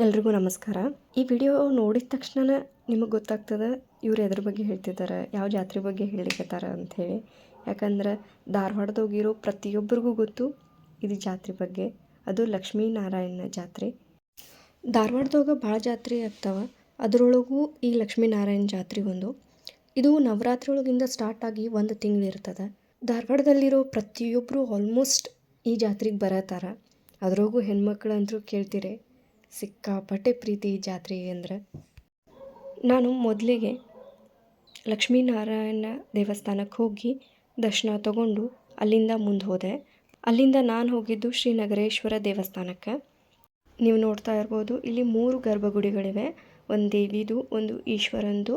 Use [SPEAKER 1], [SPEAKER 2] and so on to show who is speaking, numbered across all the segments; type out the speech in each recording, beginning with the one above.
[SPEAKER 1] ಎಲ್ರಿಗೂ ನಮಸ್ಕಾರ. ಈ ವಿಡಿಯೋ ನೋಡಿದ ತಕ್ಷಣ ನಿಮಗೆ ಗೊತ್ತಾಗ್ತದೆ ಇವ್ರು ಎದ್ರ ಬಗ್ಗೆ ಹೇಳ್ತಿದ್ದಾರೆ, ಯಾವ ಜಾತ್ರೆ ಬಗ್ಗೆ ಹೇಳಿಕತ್ತಾರ ಅಂಥೇಳಿ ಯಾಕಂದ್ರೆ ಧಾರವಾಡದಾಗಿರೋ ಪ್ರತಿಯೊಬ್ಬರಿಗೂ ಗೊತ್ತು ಇದು ಜಾತ್ರೆ ಬಗ್ಗೆ. ಅದು ಲಕ್ಷ್ಮೀನಾರಾಯಣ ಜಾತ್ರೆ. ಧಾರವಾಡದಾಗ ಭಾಳ ಜಾತ್ರೆ ಆಗ್ತಾವ. ಅದರೊಳಗೂ ಈ ಲಕ್ಷ್ಮೀನಾರಾಯಣ ಜಾತ್ರೆ ಒಂದು. ಇದು ನವರಾತ್ರಿ ಒಳಗಿಂದ ಸ್ಟಾರ್ಟ್ ಆಗಿ ಒಂದು ತಿಂಗಳು ಇರ್ತದೆ. ಧಾರವಾಡದಲ್ಲಿರೋ ಪ್ರತಿಯೊಬ್ಬರು ಆಲ್ಮೋಸ್ಟ್ ಈ ಜಾತ್ರೆಗೆ ಬರತ್ತಾರ ಅದ್ರೊಳಗೂ ಹೆಣ್ಮಕ್ಳು ಅಂತೂ ಕೇಳ್ತೀರಿ ಸಿಕ್ಕಾಪಟ್ಟೆ ಪ್ರೀತಿ ಜಾತ್ರೆ ಜಾತ್ರೆಗೆ ಅಂದರೆ. ನಾನು ಮೊದಲಿಗೆ ಲಕ್ಷ್ಮೀನಾರಾಯಣ ದೇವಸ್ಥಾನಕ್ಕೆ ಹೋಗಿ ದರ್ಶನ ತಗೊಂಡು ಅಲ್ಲಿಂದ ಮುಂದೆ ಹೋದೆ. ಅಲ್ಲಿಂದ ನಾನು ಹೋಗಿದ್ದು ಶ್ರೀನಗರೇಶ್ವರ ದೇವಸ್ಥಾನಕ್ಕೆ. ನೀವು ನೋಡ್ತಾ ಇರ್ಬೋದು, ಇಲ್ಲಿ ಮೂರು ಗರ್ಭಗುಡಿಗಳಿವೆ. ಒಂದು ದೇವಿದು, ಒಂದು ಈಶ್ವರಂದು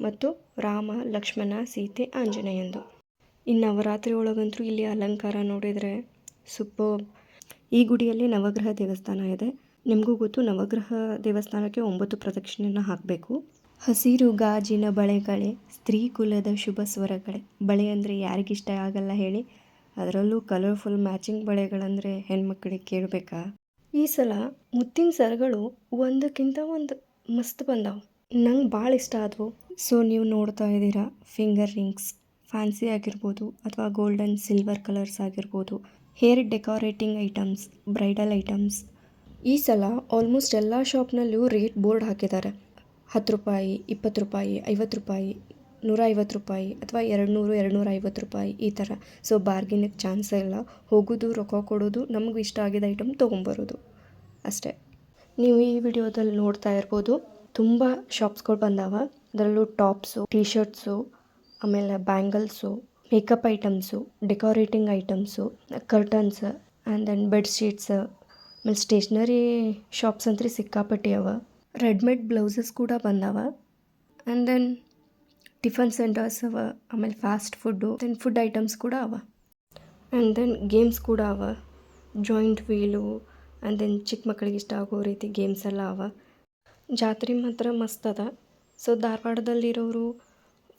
[SPEAKER 1] ಮತ್ತು ರಾಮ, ಲಕ್ಷ್ಮಣ, ಸೀತೆ, ಆಂಜನೇಯಂದು. ಇನ್ನು ನವರಾತ್ರಿ ಒಳಗಂತೂ ಇಲ್ಲಿ ಅಲಂಕಾರ ನೋಡಿದರೆ ಸೂಪರ್. ಈ ಗುಡಿಯಲ್ಲಿ ನವಗ್ರಹ ದೇವಸ್ಥಾನ ಇದೆ. ನಿಮಗೂ ಗೊತ್ತು ನವಗ್ರಹ ದೇವಸ್ಥಾನಕ್ಕೆ ಒಂಬತ್ತು ಪ್ರದಕ್ಷಿಣೆಯನ್ನು ಹಾಕಬೇಕು. ಹಸಿರು ಗಾಜಿನ ಬಳೆಗಳೇ ಸ್ತ್ರೀ ಕುಲದ ಶುಭ ಸ್ವರಗಳೇ. ಬಳೆ ಅಂದರೆ ಯಾರಿಗಿಷ್ಟ ಆಗಲ್ಲ ಹೇಳಿ. ಅದರಲ್ಲೂ ಕಲರ್ಫುಲ್ ಮ್ಯಾಚಿಂಗ್ ಬಳೆಗಳಂದರೆ ಹೆಣ್ಮಕ್ಳಿಗೆ ಕೇಳಬೇಕಾ? ಈ ಸಲ ಮುತ್ತಿನ ಸರಗಳು ಒಂದಕ್ಕಿಂತ ಒಂದು ಮಸ್ತ್ ಬಂದವು. ನಂಗೆ ಭಾಳ ಇಷ್ಟ ಆದವು. ಸೊ ನೀವು ನೋಡ್ತಾ ಇದ್ದೀರಾ ಫಿಂಗರ್ ರಿಂಗ್ಸ್ ಫ್ಯಾನ್ಸಿ ಆಗಿರ್ಬೋದು ಅಥವಾ ಗೋಲ್ಡನ್ ಸಿಲ್ವರ್ ಕಲರ್ಸ್ ಆಗಿರ್ಬೋದು. Hair decorating items bridal items ಈ ಸಲ ಆಲ್ಮೋಸ್ಟ್ ಎಲ್ಲ ಶಾಪ್ನಲ್ಲೂ ರೇಟ್ ಬೋರ್ಡ್ ಹಾಕಿದ್ದಾರೆ. ಹತ್ತು ರೂಪಾಯಿ, ಇಪ್ಪತ್ತು ರೂಪಾಯಿ, ಐವತ್ತು ರೂಪಾಯಿ, ನೂರ ಐವತ್ತು ರೂಪಾಯಿ ಅಥವಾ ಎರಡು ನೂರು ಎರಡು ನೂರ ಐವತ್ತು ರೂಪಾಯಿ ಈ ಥರ. ಸೊ ಬಾರ್ಗಿನಿಗೆ ಚಾನ್ಸ್ ಇಲ್ಲ. ಹೋಗೋದು, ರೊಕ್ಕ ಕೊಡೋದು, ನಮ್ಗೆ ಇಷ್ಟ ಆಗಿದ್ದ ಐಟಮ್ ತೊಗೊಂಬರೋದು. ಅಷ್ಟೇ. ನೀವು ಈ ವಿಡಿಯೋದಲ್ಲಿ ನೋಡ್ತಾ ಇರ್ಬೋದು, ತುಂಬ ಶಾಪ್ಸ್ಗಳು ಬಂದಾವ. ಅದರಲ್ಲೂ ಟಾಪ್ಸು ಟೀ ಶರ್ಟ್ಸು ಆಮೇಲೆ bangles makeup items decorating items curtains and then bedsheets ಆಮೇಲೆ ಸ್ಟೇಷ್ನರಿ ಶಾಪ್ಸ್ ಅಂತ್ರಿ ಸಿಕ್ಕಾಪಟ್ಟಿ ಅವ. ರೆಡ್ಮೇಡ್ ಬ್ಲೌಸಸ್ ಕೂಡ ಬಂದವ. ಆ್ಯಂಡ್ ದೆನ್ ಟಿಫನ್ ಸೆಂಟರ್ಸ್ ಅವ, ಆಮೇಲೆ fast food then food items ಕೂಡ ಅವ. ಆ್ಯಂಡ್ ದೆನ್ ಗೇಮ್ಸ್ ಕೂಡ ಅವ. ಜಾಯಿಂಟ್ ವೀಲು ಆ್ಯಂಡ್ ದೆನ್ ಚಿಕ್ಕ ಮಕ್ಕಳಿಗೆ ಇಷ್ಟ ಆಗೋ ರೀತಿ ಗೇಮ್ಸ್ ಎಲ್ಲ ಅವ. ಜಾತ್ರೆ ಮಾತ್ರ ಮಸ್ತ್ ಅದ. ಸೊ ಧಾರವಾಡದಲ್ಲಿರೋರು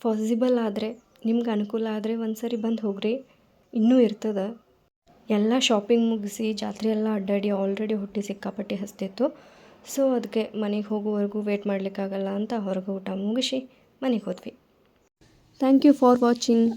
[SPEAKER 1] ಪಾಸಿಬಲ್ ಆದರೆ, ನಿಮ್ಗೆ ಅನುಕೂಲ ಆದರೆ ಒಂದು ಸರಿ ಬಂದು ಹೋಗ್ರಿ. ಇನ್ನೂ ಇರ್ತದೆ. ಎಲ್ಲ ಶಾಪಿಂಗ್ ಮುಗಿಸಿ ಜಾತ್ರೆ ಎಲ್ಲ ಅಡ್ಡಾಡಿ ಆಲ್ರೆಡಿ ಹೊಟ್ಟೆ ಸಿಕ್ಕಾಪಟ್ಟೆ ಹಸ್ತಿತ್ತು. ಸೊ ಅದಕ್ಕೆ ಮನೆಗೆ ಹೋಗೋವರೆಗೂ ವೇಟ್ ಮಾಡಲಿಕ್ಕಾಗಲ್ಲ ಅಂತ ಹೊರಗೆ ಊಟ ಮುಗಿಸಿ ಮನೆಗೆ ಹೋದ್ವಿ. Thank you for watching